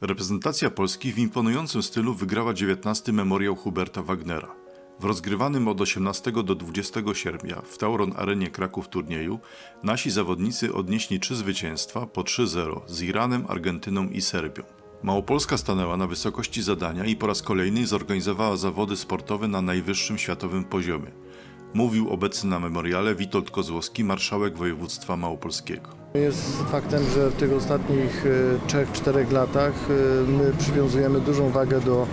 Reprezentacja Polski w imponującym stylu wygrała 19 memoriał Huberta Wagnera. W rozgrywanym od 18 do 20 sierpnia w Tauron Arenie Kraków turnieju nasi zawodnicy odnieśli trzy zwycięstwa po 3-0 z Iranem, Argentyną i Serbią. Małopolska stanęła na wysokości zadania i po raz kolejny zorganizowała zawody sportowe na najwyższym światowym poziomie. Mówił obecny na memoriale Witold Kozłowski, marszałek województwa małopolskiego. Jest faktem, że w tych ostatnich 3-4 latach e, my przywiązujemy dużą wagę do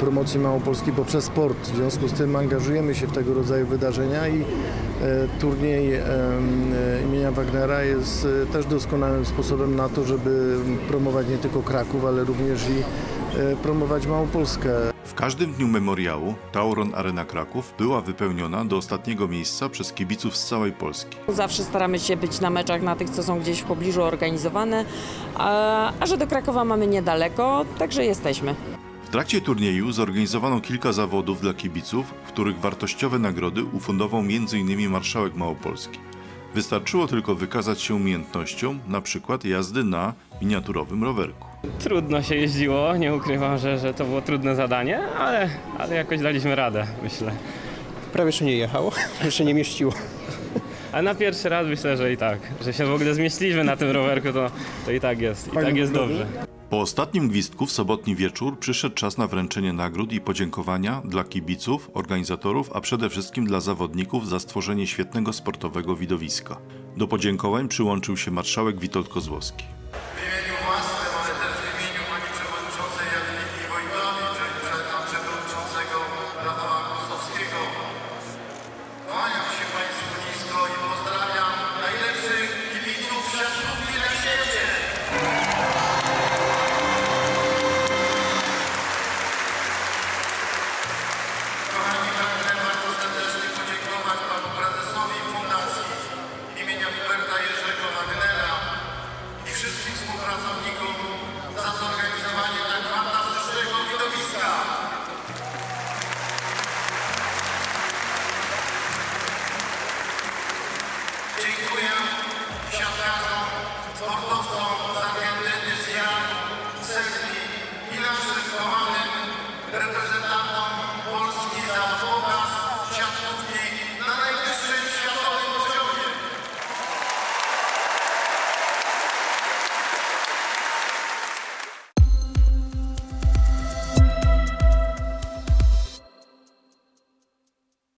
promocji Małopolski poprzez sport. W związku z tym angażujemy się w tego rodzaju wydarzenia i e, turniej e, imienia Wagnera jest e, też doskonałym sposobem na to, żeby promować nie tylko Kraków, ale również i e, promować Małopolskę. W każdym dniu memoriału Tauron Arena Kraków była wypełniona do ostatniego miejsca przez kibiców z całej Polski. Zawsze staramy się być na meczach, na tych, co są gdzieś w pobliżu organizowane, a, a że do Krakowa mamy niedaleko, także jesteśmy. W trakcie turnieju zorganizowano kilka zawodów dla kibiców, w których wartościowe nagrody ufundował m.in. marszałek Małopolski. Wystarczyło tylko wykazać się umiejętnością, na przykład jazdy na miniaturowym rowerku. Trudno się jeździło, nie ukrywam, że, że to było trudne zadanie, ale, ale jakoś daliśmy radę, myślę. Prawie jeszcze nie jechało, jeszcze nie mieściło. A na pierwszy raz myślę, że i tak, że się w ogóle zmieściliśmy na tym rowerku, to, to i tak jest, i tak jest dobrze. Po ostatnim gwizdku w sobotni wieczór przyszedł czas na wręczenie nagród i podziękowania dla kibiców, organizatorów, a przede wszystkim dla zawodników za stworzenie świetnego sportowego widowiska. Do podziękowań przyłączył się marszałek Witold Kozłowski. W imieniu wszystkim współpracownikom za zorganizowanie tak fantastycznego widowiska. Dziękuję.